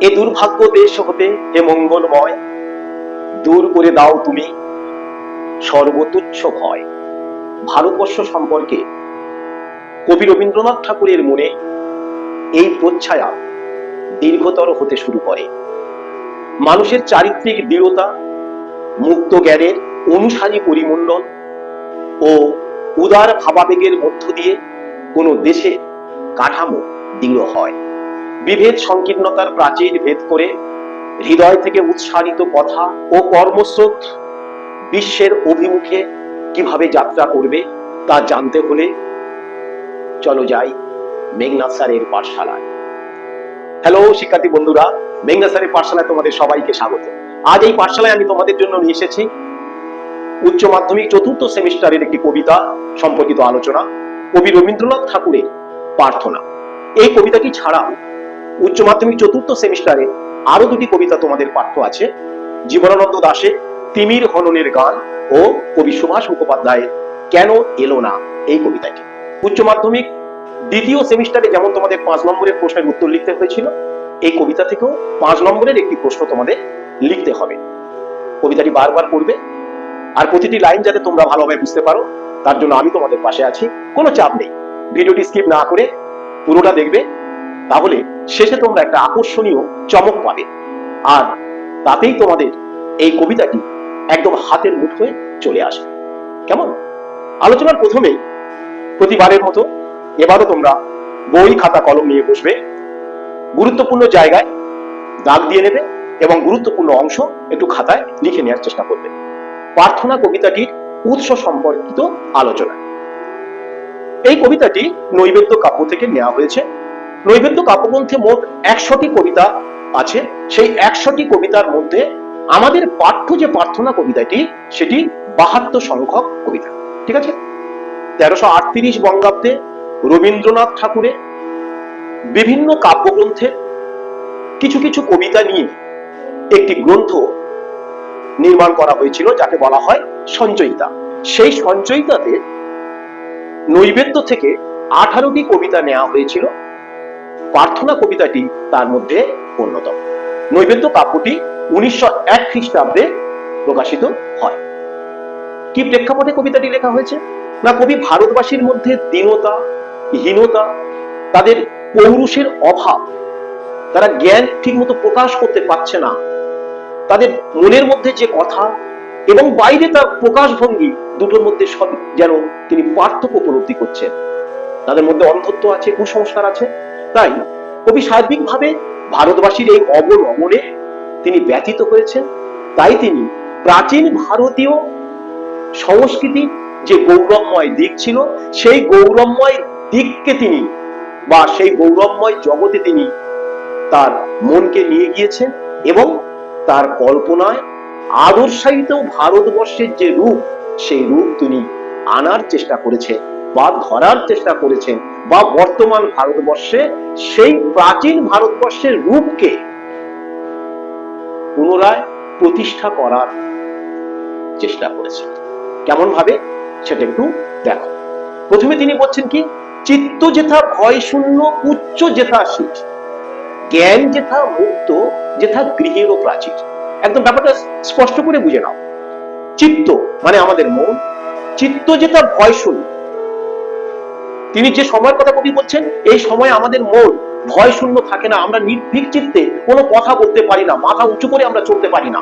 এ দুর্ভাগ্য দেশ হতে হে মঙ্গলময়। দূর করে দাও তুমি সর্বতুচ্ছ ভয়। ভারতবর্ষ সম্পর্কে কবি রবীন্দ্রনাথ ঠাকুরের মনে এই প্রচ্ছায়া দীর্ঘতর হতে শুরু করে। মানুষের চারিত্রিক দৃঢ়তা, মুক্ত জ্ঞানের অনুসারী পরিমণ্ডল ও উদার ভাবাবেগের মধ্য দিয়ে কোনো দেশে কাঠামো দৃঢ় হয়। বিভেদ সংকীর্ণতার প্রাচীর ভেদ করে হৃদয় থেকে উৎসারিত কথা ও কর্মস্রোত বিশ্বের অভিমুখে কীভাবে যাত্রা করবে তা জানতে হলে চলো যাই মেঘনাথ স্যারের পাঠশালায়। হ্যালো শিক্ষার্থী বন্ধুরা মেঘনাথ স্যারের পাঠশালায় তোমাদের সবাইকে স্বাগত। আজ এই পাঠশালায় আমি তোমাদের জন্য নিয়ে এসেছি উচ্চ মাধ্যমিক চতুর্থ সেমিস্টারের একটি কবিতা সম্পর্কিত আলোচনা। কবি রবীন্দ্রনাথ ঠাকুরের প্রার্থনা। এই কবিতাটি ছাড়াও উচ্চ মাধ্যমিক চতুর্থ সেমিস্টারে আরও দুটি কবিতা তোমাদের পাঠ্য আছে। জীবনানন্দ দাসের তিমির হননের গান ও কবি সুভাষ মুখোপাধ্যায়ের কেন এলো না এই কবিতাটি। উচ্চ মাধ্যমিক দ্বিতীয় সেমিস্টারে যেমন তোমাদের পাঁচ নম্বরের প্রশ্নের উত্তর লিখতে হয়েছিল, এই কবিতা থেকেও পাঁচ নম্বরের একটি প্রশ্ন তোমাদের লিখতে হবে। কবিতাটি বারবার পড়বে, আর প্রতিটি লাইন যাতে তোমরা ভালোভাবে বুঝতে পারো, তার জন্য আমি তোমাদের পাশে আছি, কোনো চাপ নেই। ভিডিওটি স্কিপ না করে পুরোটা দেখবে, তাহলে শেষে তোমরা একটা আকর্ষণীয় চমক পাবে। আর তাতেই তোমাদের এই কবিতাটি একদম হাতের মুঠোয় চলে আসে কেমন? আলোচনার প্রথমেই প্রতিবারের মতো এবারও তোমরা বই, খাতা, কলম নিয়ে বসবে। গুরুত্বপূর্ণ জায়গায় দাগ দিয়ে নেবে এবং গুরুত্বপূর্ণ অংশ একটু খাতায় লিখে নেওয়ার চেষ্টা করবে। প্রার্থনা কবিতাটির উৎস সম্পর্কিত আলোচনা। এই কবিতাটি নৈবেদ্য কাব্য থেকে নেওয়া হয়েছে। নৈবেদ্য কাব্যগ্রন্থে মোট একশোটি কবিতা আছে। সেই একশোটি কবিতার মধ্যে আমাদের পাঠ্য যে প্রার্থনা কবিতাটি, সেটি বাহাত্তর সংখ্যক কবিতা। ঠিক আছে? তেরোশো আটত্রিশ বঙ্গাব্দে রবীন্দ্রনাথ ঠাকুরের বিভিন্ন কাব্যগ্রন্থের কিছু কিছু কবিতা নিয়ে একটি গ্রন্থ নির্মাণ করা হয়েছিল, যাকে বলা হয় সঞ্চয়িতা। সেই সঞ্চয়িতাতে নৈবেদ্য থেকে আঠারোটি কবিতা নেওয়া হয়েছিল। প্রার্থনা কবিতাটি তার মধ্যে অন্যতম। নৈবেদ্য কাব্যটি উনিশশো এক খ্রিস্টাব্দে প্রকাশিত হয়। কি প্রেক্ষাপটে কবিতাটি লেখা হয়েছে? না কবি ভারতবাসীর মধ্যে দীনতা, হীনতা, তাদের পৌরুষের অভাব, তারা জ্ঞান ঠিকমতো প্রকাশ করতে পারছে না, তাদের মনের মধ্যে যে কথা এবং বাইরে তার প্রকাশভঙ্গি দুটোর মধ্যে সব যেন তিনি পার্থক্য উপলব্ধি করছেন। তাদের মধ্যে অন্ধত্ব আছে, কুসংস্কার আছে তাই কবি সার্বিকভাবে ভারতবাসীর এই অবলম্বনে তিনি ব্যথিত হয়েছেন। তাই তিনি প্রাচীন ভারতীয় সংস্কৃতি যে গৌরবময় দিক ছিল, সেই গৌরবময় দিককে তিনি বা সেই গৌরবময় জগতে তিনি তার মনকে নিয়ে গিয়েছেন এবং তার কল্পনায় আদর্শায়িত ভারতবর্ষের যে রূপ, সেই রূপ তিনি আনার চেষ্টা করেছে বা ধরার চেষ্টা করেছেন বা বর্তমান ভারতবর্ষে, সেই প্রাচীন ভারতবর্ষের রূপকে পুনরায় প্রতিষ্ঠা করার চেষ্টা করেছেন। কেমন ভাবে সেটা একটু দেখো। প্রথমে তিনি বলছেন কি? চিত্ত যেথা ভয় শূন্য, উচ্চ যেথা শীত। জ্ঞান যেথা মুক্ত, যেথা গৃহেরও প্রাচীর। একদম ব্যাপারটা স্পষ্ট করে বুঝে নাও। চিত্ত মানে আমাদের মন। চিত্ত যেটা ভয় শূন্য তিনি যে সময়ের কথা কবি বলছেন, এই সময় আমাদের মন ভয় শূন্য থাকে না, আমরা নির্ভীক চিত্তে কোনো কথা বলতে পারি না, মাথা উঁচু করে আমরা চলতে পারি না।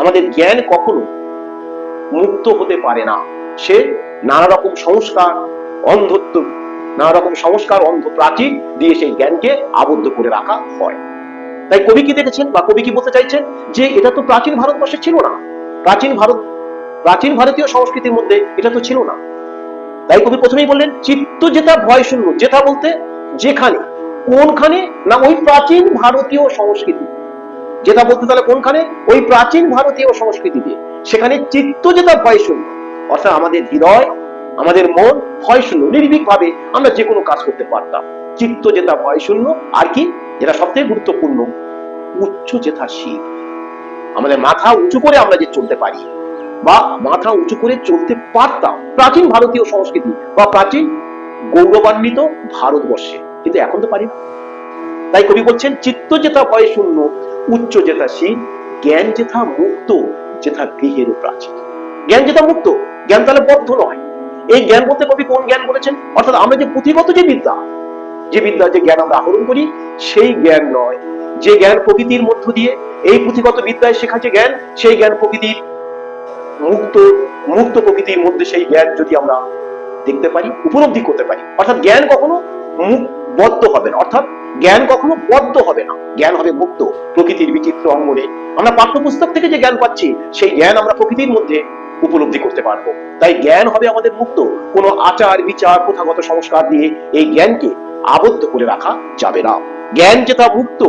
আমাদের জ্ঞান কখনো মুক্ত হতে পারে না। সে নানা রকম সংস্কার, অন্ধত্ব নানা রকম সংস্কার অন্ধ প্রাচীর দিয়ে সেই জ্ঞানকে আবদ্ধ করে রাখা হয়। তাই কবি কি দেখেছেন বা কবি কি বলতে চাইছেন যে এটা তো প্রাচীন ভারতবর্ষে ছিল না? প্রাচীন ভারত, প্রাচীন ভারতীয় সংস্কৃতির মধ্যে এটা তো ছিল না। তাই কবি প্রথমেই বললেন, চিত্ত যেটা ভয় শূন্য যেটা বলতে যেখানে, কোনখানে না ওই প্রাচীন ভারতীয় সংস্কৃতি? যেটা বলতে তাহলে কোনখানে? ওই প্রাচীন ভারতীয় সংস্কৃতিতে। সেখানে চিত্ত যেটা ভয় শূন্য, অর্থাৎ আমাদের হৃদয়, আমাদের মন ভয় শূন্য নির্ভীক ভাবে আমরা যে কোনো কাজ করতে পারতাম। চিত্ত যেটা ভয় শূন্য, আর কি? যেটা সবথেকে গুরুত্বপূর্ণ, উচ্চ যেথা শীত। আমাদের মাথা উঁচু করে আমরা যে চলতে পারি বা মাথা উঁচু করে চলতে পারতাম প্রাচীন ভারতীয় সংস্কৃতি বা প্রাচীন গৌরবান্বিত ভারতবর্ষে। কিন্তু এখন তো পারি না। তাই কবি বলছেন, চিত্ত যেথা ভয় শূন্য, উচ্চ যেথা শীত, জ্ঞান যেথা মুক্ত, যেথা গৃহের প্রাচীর জ্ঞান যেটা মুক্ত, জ্ঞান তাহলে বদ্ধ নয়। এই জ্ঞান বলতে কবি কোন জ্ঞান বলেছেন? অর্থাৎ আমরা যে পুঁথিগত যে বিদ্যা যে বিদ্যা, যে জ্ঞান আমরা আহরণ করি, সেই জ্ঞান নয়। যে জ্ঞান প্রকৃতির মধ্য দিয়ে এই পুঁথিগত বিদ্যায় শেখা যে জ্ঞান, সেই জ্ঞান প্রকৃতির মুক্ত মুক্ত প্রকৃতির মধ্যে সেই জ্ঞান যদি আমরা দেখতে পারি, উপলব্ধি করতে পারি, অর্থাৎ জ্ঞান কখনো বদ্ধ হবে না, অর্থাৎ জ্ঞান কখনো বদ্ধ হবে না, জ্ঞান হবে মুক্ত প্রকৃতির বিচিত্র অঙ্গনে। আমরা পাঠ্যপুস্তক থেকে যে জ্ঞান পাচ্ছি, সেই জ্ঞান আমরা প্রকৃতির মধ্যে উপলব্ধি করতে পারব। তাই জ্ঞান হবে আমাদের মুক্ত, কোনো আচার বিচার, প্রথাগত সংস্কার দিয়ে এই জ্ঞানকে আবদ্ধ করে রাখা যাবে না। জ্ঞান যেটা মুক্ত,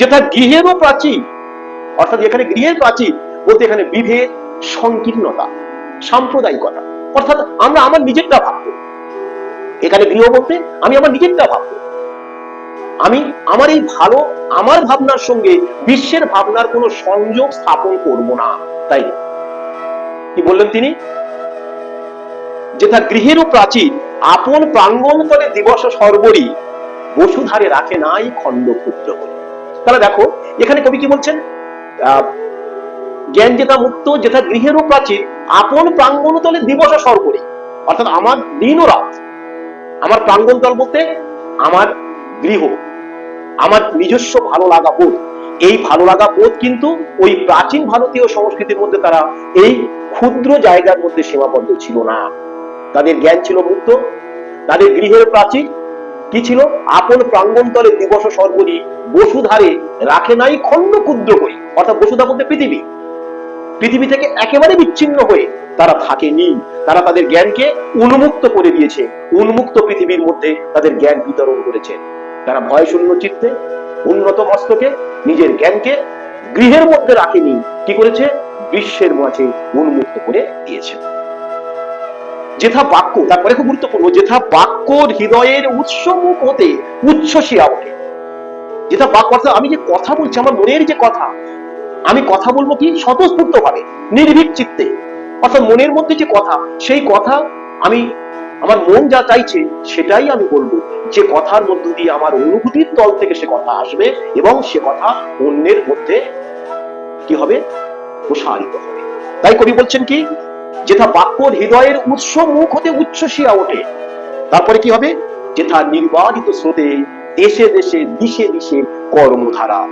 যেটা গৃহেরও প্রাচীর অর্থাৎ এখানে গৃহের প্রাচীর বলতে এখানে বিভেদ সংকীর্ণতা, সাম্প্রদায়িকতা। অর্থাৎ আমরা আমার নিজেরটা ভাববো। এখানে গৃহ বলতে আমি আমার নিজেরটা ভাববো। আমি আমার এই ভালো, আমার ভাবনার সঙ্গে বিশ্বের ভাবনার কোনো সংযোগ স্থাপন করব না, তাই কি বললেন তিনি? যেথা গৃহেরও প্রাচীর, আপন প্রাঙ্গণ তলে দিবস সর্বরি, বসুধারে রাখে নাই খণ্ড ক্ষুদ্র বলে তাহলে দেখো, এখানে কবি কি বলছেন? জ্ঞান যেটা মুক্ত, যেটা গৃহেরও প্রাচীন, আপন প্রাঙ্গণ তলে দিবস সর্বরি। অর্থাৎ আমার দিন ও রাত। আমার প্রাঙ্গণ তল বলতে আমার গৃহ। আমার নিজস্ব ভালো লাগা বোধ। এই ভালো লাগা বোধ কিন্তু ওই প্রাচীন ভারতীয় সংস্কৃতির মধ্যে তারা এই ক্ষুদ্র জায়গার মধ্যে সীমাবদ্ধ ছিল না। তাদের জ্ঞান ছিল মুক্ত, তাদের গৃহের প্রাচীর কি ছিল? আপন প্রাঙ্গণতলে দিবস সর্বরি বসুধারে রাখে নাই খণ্ড ক্ষুদ্র করি। অর্থাৎ বসুধা বলতে পৃথিবী। পৃথিবী থেকে একেবারে বিচ্ছিন্ন হয়ে তারা থাকেনি। তারা তাদের জ্ঞানকে উন্মুক্ত করে দিয়েছে। উন্মুক্ত পৃথিবীর মধ্যে তাদের জ্ঞান বিতরণ করেছে। তারা ভয় শূন্য চিত্তে, উন্নত মস্তকে নিজের জ্ঞানকে গৃহের মধ্যে রাখেনি। কি করেছে? বিশ্বের মাঝে উন্মুক্ত করে দিয়েছে। যেথা বাক্য, তারপরে খুব গুরুত্বপূর্ণ, যেথা বাক্য হৃদয়ের উৎসমুখ হতে উচ্ছ্বসিয়া ওঠে যেটা বাক্য, অর্থাৎ আমি যে কথা বলছি, আমার মনের যে কথা আমি কথা বলব কি স্বতঃস্ফূর্ত ভাবে নির্ভীক চিত্তে। অর্থাৎ মনের মধ্যে যে কথা, সেই কথা আমি, আমার মন যা চাইছে, সেটাই আমি বলব। যে কথার মধ্য দিয়ে আমার অনুভূতির তল থেকে সে কথা আসবে এবং সে কথা অন্যের মধ্যে কি হবে? প্রসারিত হবে। তাই কবি বলছেন কি, যেথা বাক্য হৃদয়ের উৎস মুখ হতে উচ্ছ্বসিয়া ওঠে, তারপরে কি হবে? যেথা নির্বাধিত স্রোতে দেশে দেশে দিশে দিশে কর্মধারা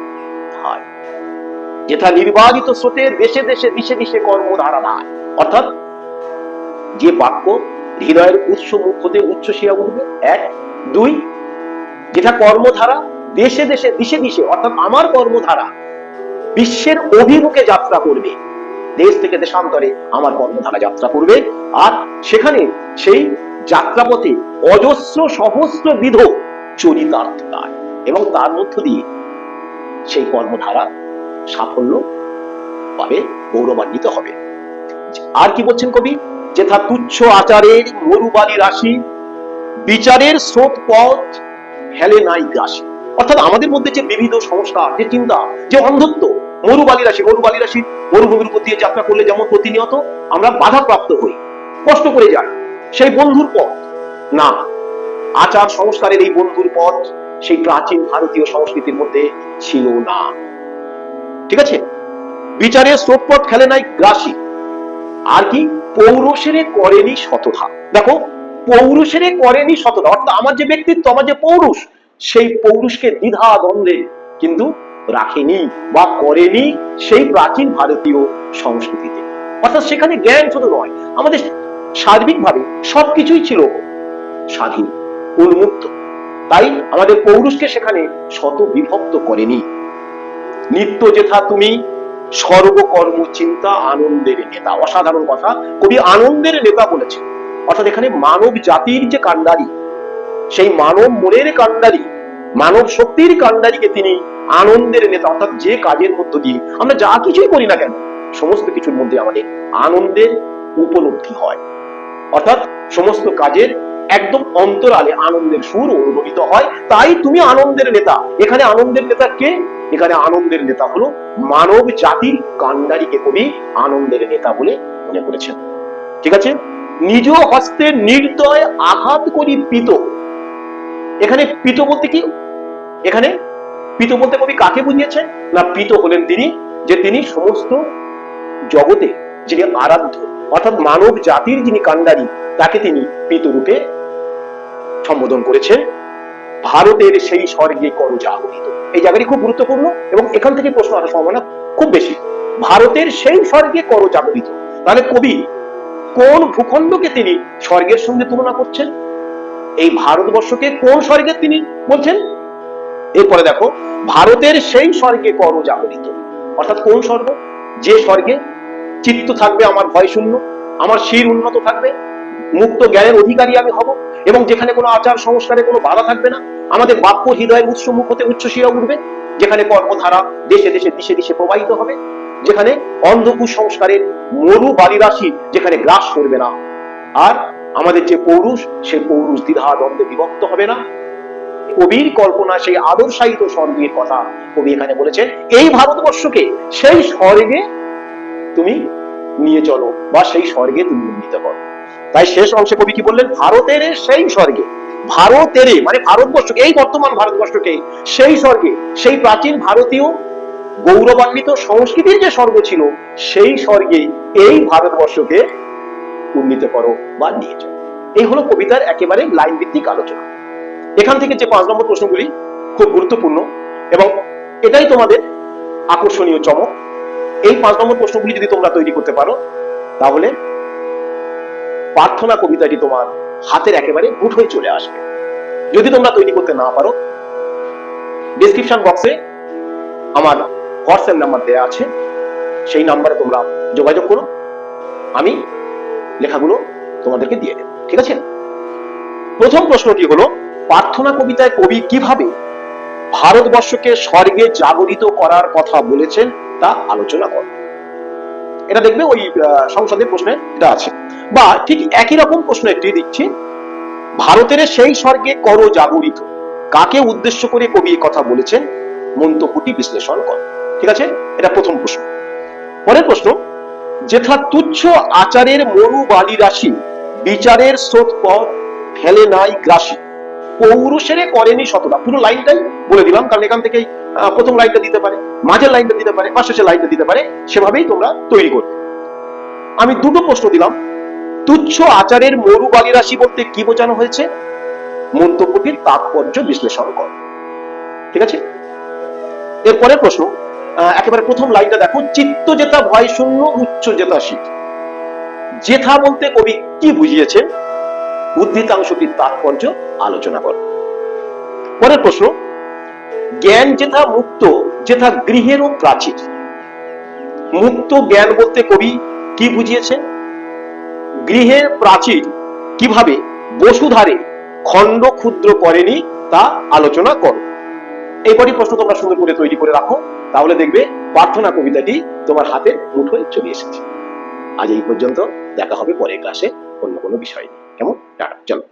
যেথা নির্বাধিত স্রোতে দেশে দেশে দিশে দিশে কর্মধারা নাই। অর্থাৎ যে বাক্য হৃদয়ের উৎস মুখ হতে উচ্ছ্বসিয়া উঠবে এক, দুই যেটা কর্মধারা দেশে দেশে দিশে দিশে, অর্থাৎ আমার কর্মধারা বিশ্বের অভিমুখে যাত্রা করবে, দেশ থেকে দেশান্তরে আমার কর্মধারা যাত্রা করবে। আর সেখানে সেই যাত্রাপথে অজস্র সহস্র বিধ চরিতার্থ এবং তার মধ্য দিয়ে সেই কর্মধারা সাফল্য পাবে গৌরবান্বিত হবে। আর কি বলছেন কবি? যেথা তুচ্ছ আচারের মরুবালি রাশি, বিচারের স্রোত পথ ফেলে নাই গ্রাসী। অর্থাৎ আমাদের মধ্যে যে বিবিধ সংস্কার, যে চিন্তা, যে অন্ধত্ব মরুবালি রাশি মরুবালি রাশি মরুভূমির উপর দিয়ে যাত্রা করলে যেমন প্রতিনিয়ত আমরা বাধাপ্রাপ্ত হই, কষ্ট করে যাই, সেই বন্ধুর পথ। না, আচার সংস্কারের এই বন্ধুর পথ সেই প্রাচীন ভারতীয় সংস্কৃতির মধ্যে ছিল না। ঠিক আছে? বিচারের স্রোতপথ খেলে নাই গ্রাসী। আর কি? পৌরুষেরে করেনি শতধা দেখো, পৌরুষেরে করেনি শতধা অর্থাৎ আমার যে ব্যক্তিত্ব, আমার যে পৌরুষ, সেই পৌরুষকে দ্বিধা দ্বন্দ্বে কিন্তু রাখেনি বা করেনি সেই প্রাচীন ভারতীয় সংস্কৃতিতে। অর্থাৎ সেখানে জ্ঞান শুধু নয়, আমাদের সার্বিকভাবে সবকিছুই ছিল স্বাধীন, উন্মুক্ত। তাই আমাদের পৌরুষকে সেখানে শত বিভক্ত করেনি। নিত্য যেথা তুমি, সর্বকর্ম চিন্তা আনন্দের নেতা। অসাধারণ কথা। কবি আনন্দের নেতা বলেছেন। অর্থাৎ এখানে মানব জাতির যে কাণ্ডারি, সেই মানব মনের কাণ্ডারি, মানব শক্তির কাণ্ডারিকে তিনি আনন্দের নেতা, অর্থাৎ যে কাজের মধ্য দিয়ে আমরা যা কিছুই করি না কেন, সমস্ত কিছুর মধ্যে আমাদের আনন্দের উপলব্ধি হয়। অর্থাৎ সমস্ত কাজের একদম অন্তরালে আনন্দের সুর অনুভূত হয়। তাই তুমি আনন্দের নেতা। এখানে আনন্দের নেতা কে? এখানে আনন্দের নেতা হলো মানব জাতির কাণ্ডারিকে কবি আনন্দের নেতা বলে মনে করেছেন। ঠিক আছে? নিজ হস্তে নির্দয় আঘাত করি পিত। এখানে পিত বলতে কি? এখানে পিত বলতে কবি কাকে বুঝিয়েছেন? না, পিত হলেন তিনি, যে তিনি সমস্ত জগতে যিনি আরাধ্য, অর্থাৎ মানব জাতির যিনি কান্ডারি তাকে তিনি পিত রূপে সম্বোধন করেছেন। ভারতের সেই স্বর্গে কর জাগরিত এই জায়গাটি খুব গুরুত্বপূর্ণ এবং এখান থেকে প্রশ্ন আসার সম্ভাবনা খুব বেশি। ভারতের সেই স্বর্গে কর জাগরিত তাহলে কবি কোন ভূখণ্ডকে তিনি স্বর্গের সঙ্গে তুলনা করছেন? এই ভারতবর্ষকে কোন স্বর্গে তিনি বলছেন? এরপরে দেখো, ভারতের সেই স্বর্গে কর জাগরিত অর্থাৎ কোন স্বর্গ? যে স্বর্গে চিত্ত থাকবে আমার ভয় শূন্য, আমার শির উন্নত থাকবে, মুক্ত জ্ঞানের অধিকারী আমি হব। এবং যেখানে কোনো আচার সংস্কারে কোনো বাধা থাকবে না, আমাদের বাক্য হৃদয়ের উৎস মুখ হতে উচ্ছ্বসিয়া উঠবে, যেখানে কর্মধারা দেশে দেশে দিশে দিশে প্রবাহিত হবে, যেখানে অন্ধ কুসংস্কারের মরু বালিরাশি যেখানে গ্রাস করবে না। আর আমাদের যে পৌরুষ, সে পৌরুষ দ্বিধা দ্বন্দ্বে বিভক্ত হবে না। কবির কল্পনা সেই আদর্শায়িত স্বর্গের কথা কবি এখানে বলেছেন, এই ভারতবর্ষকে সেই স্বর্গে তুমি নিয়ে চলো বা সেই স্বর্গে তুমি উন্নীত করো। তাই শেষ অংশে কবি কি বললেন? ভারতের সেই স্বর্গে, ভারতের মানে ভারতবর্ষকে, এই বর্তমান ভারতবর্ষকে, সেই স্বর্গে, সেই প্রাচীন ভারতীয় গৌরবান্বিত সংস্কৃতির যে স্বর্গ ছিল, সেই স্বর্গে এই ভারতবর্ষকে উন্নীত করো বা নিয়ে চলো এই হলো কবিতার একেবারে লাইন ভিত্তিক আলোচনা। এখান থেকে যে পাঁচ নম্বর প্রশ্নগুলি খুব গুরুত্বপূর্ণ এবং এটাই তোমাদের আকর্ষণীয় চমক। এই পাঁচ নম্বর প্রশ্নগুলি যদি তোমরা তৈরি করতে পারো, তাহলে প্রার্থনা কবিতাটি তোমার হাতের একেবারে মুঠোয় চলে আসবে। যদি তোমরা তৈরি করতে না পারো ডিসক্রিপশন বক্সে আমার হোয়াটসঅ্যাপ নাম্বার দেওয়া আছে। সেই নাম্বারে তোমরা যোগাযোগ করো। আমি লেখাগুলো তোমাদেরকে দিয়ে দেব, ঠিক আছে? প্রথম প্রশ্নটি হলো, প্রার্থনা কবিতায় কবি কীভাবে ভারতবর্ষকে স্বর্গে জাগরিত করার কথা বলেছেন তা আলোচনা করো। এটা দেখবে ওই সংসদের প্রশ্নে এটা আছে। বা ঠিক একই রকম প্রশ্ন একটি দিচ্ছি। ভারতের সেই স্বর্গে কর জাগরিত। কাকে উদ্দেশ্য করে কবি কথা বলেছেন? মন্তব্যটি বিশ্লেষণ কর। ঠিক আছে? এটা প্রথম প্রশ্ন। পরের প্রশ্ন, যেথা তুচ্ছ আচারের মরু বালি রাশি, বিচারের স্রোত পথ ফেলে নাই গ্রাসী। পৌরুষেরে করেনি শতটা পুরো লাইনটাই বলে দিলাম, কারণ এখান থেকেই প্রথম লাইনটা দিতে পারে, মাঝের লাইনটা দিতে পারে শেষের লাইনটা দিতে পারে, সেভাবেই তোমরা তৈরি করবে। আমি দুটো প্রশ্ন দিলাম। তুচ্ছ আচারের মরু বালি রাশি বলতে কি বোঝানো হয়েছে? মন্তব্যটির তাৎপর্য বিশ্লেষণ কর। ঠিক আছে? এরপরের প্রশ্ন একেবারে প্রথম লাইনটা দেখো। চিত্ত জেতা ভয় শূন্য, উচ্চ জেতা শীত। জেথা বলতে কবি কি বুঝিয়েছেন? উদ্ধৃতাংশটির তাৎপর্য আলোচনা কর। পরের প্রশ্ন জ্ঞান যেথা মুক্ত, যেথা গৃহেরও প্রাচীর। মুক্ত জ্ঞান বলতে কবি কি বুঝিয়েছেন গৃহের প্রাচীর কীভাবে বসুধারে খণ্ড ক্ষুদ্র করেনি তা আলোচনা করো। এই প্রশ্ন তোমরা সুন্দর করে তৈরি করে রাখো, তাহলে দেখবে প্রার্থনা কবিতাটি তোমার হাতে মুঠোয় চলে এসেছে। আজ এই পর্যন্ত দেখা হবে পরের ক্লাসে অন্য কোনো বিষয় নিয়ে। কেমন? চলো।